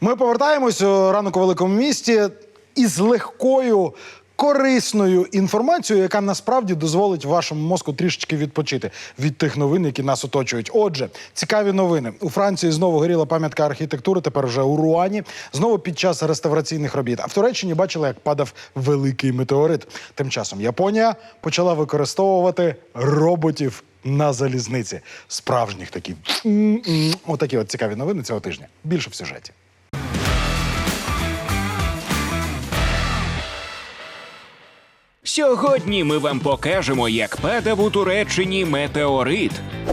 Ми повертаємось у ранок у великому місті із легкою. Корисною інформацією, яка насправді дозволить вашому мозку трішечки відпочити від тих новин, які нас оточують. Отже, цікаві новини. У Франції знову горіла пам'ятка архітектури, тепер вже у Руані. Знову під час реставраційних робіт. А в Туреччині бачили, як падав великий метеорит. Тим часом Японія почала використовувати роботів на залізниці. Справжніх такі. Отакі от цікаві новини цього тижня. Більше в сюжеті. Сьогодні ми вам покажемо, як падав у Туреччині метеорит.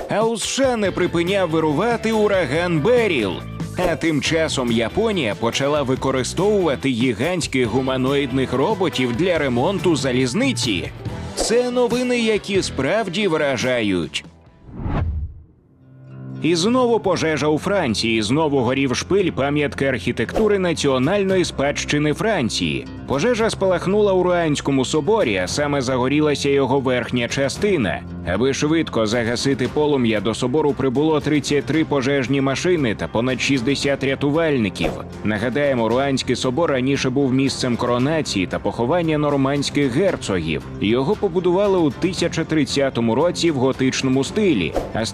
А у США не припиняв вирувати ураган Беріл. А тим часом Японія почала використовувати гігантських гуманоїдних роботів для ремонту залізниці. Це новини, які справді вражають. І знову пожежа у Франції. Знову горів шпиль пам'ятки архітектури національної спадщини Франції. Пожежа спалахнула у Руанському соборі, а саме загорілася його верхня частина. Аби швидко загасити полум'я, до собору прибуло 33 пожежні машини та понад 60 рятувальників. Нагадаємо, Руанський собор раніше був місцем коронації та поховання нормандських герцогів. Його побудували у 1030 році в готичному стилі, а з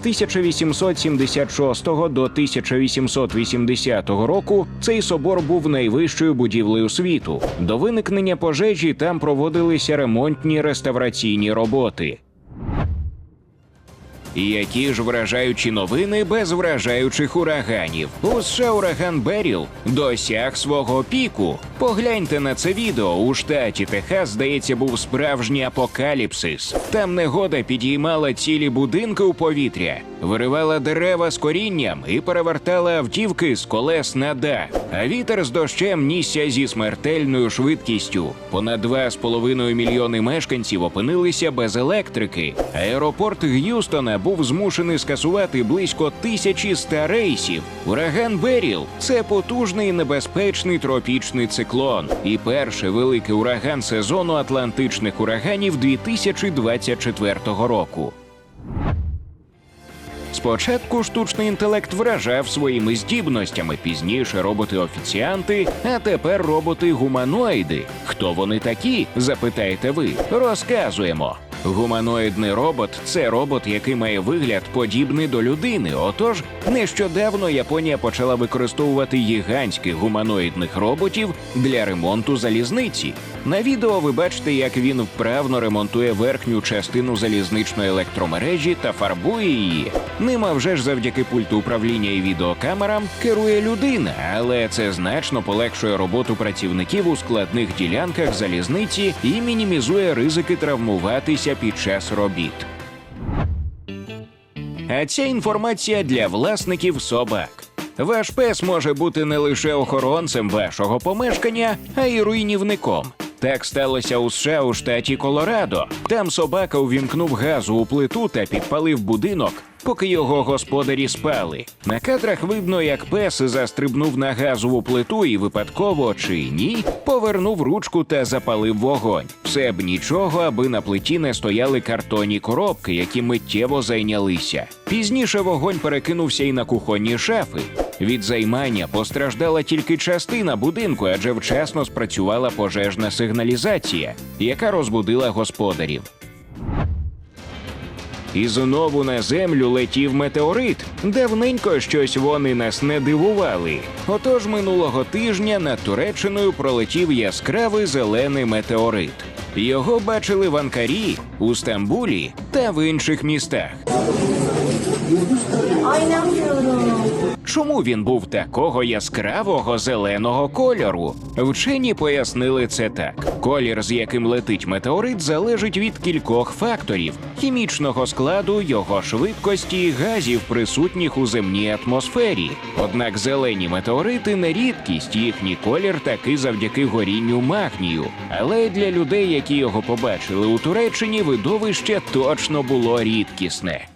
1876 до 1880 року цей собор був найвищою будівлею світу. До виникнення пожежі там проводилися ремонтні реставраційні роботи. Які ж вражаючі новини без вражаючих ураганів. У США ураган Беріл досяг свого піку. Погляньте на це відео. У штаті Техас, здається, був справжній апокаліпсис. Там негода підіймала цілі будинки у повітря, виривала дерева з корінням і перевертала автівки з колес на дах. А вітер з дощем нісся зі смертельною швидкістю. Понад 2,5 мільйони мешканців опинилися без електрики. Аеропорт Г'юстона був змушений скасувати близько 1100 рейсів. Ураган Беріл це потужний небезпечний тропічний циклон і перший великий ураган сезону атлантичних ураганів 2024 року. Спочатку штучний інтелект вражав своїми здібностями, пізніше роботи-офіціанти, а тепер роботи-гуманоїди. Хто вони такі? запитаєте ви. Розказуємо. Гуманоїдний робот це робот, який має вигляд подібний до людини. Отож, нещодавно Японія почала використовувати гігантських гуманоїдних роботів для ремонту залізниці. На відео ви бачите, як він вправно ремонтує верхню частину залізничної електромережі та фарбує її. Ним а вже ж завдяки пульту управління і відеокамерам керує людина, але це значно полегшує роботу працівників у складних ділянках залізниці і мінімізує ризики травмуватися під час робіт. А ця інформація для власників собак. Ваш пес може бути не лише охоронцем вашого помешкання, а й руйнівником. Так сталося у США у штаті Колорадо. Там собака увімкнув газу у плиту та підпалив будинок, поки його господарі спали. На кадрах видно, як пес застрибнув на газову плиту і випадково чи ні повернув ручку та запалив вогонь. Все б нічого, аби на плиті не стояли картонні коробки, які миттєво зайнялися. Пізніше вогонь перекинувся і на кухонні шафи. Від займання постраждала тільки частина будинку, адже вчасно спрацювала пожежна сигналізація, яка розбудила господарів. І знову на землю летів метеорит. Давненько щось вони нас не дивували. Отож минулого тижня над Туреччиною пролетів яскравий зелений метеорит. Його бачили в Анкарі, у Стамбулі та в інших містах. Чому він був такого яскравого зеленого кольору? Вчені пояснили це так: колір, з яким летить метеорит, залежить від кількох факторів: хімічного складу, його швидкості і газів, присутніх у земній атмосфері. Однак зелені метеорити не рідкість, їхній колір такий завдяки горінню магнію. Але для людей, які його побачили у Туреччині, видовище точно було рідкісне.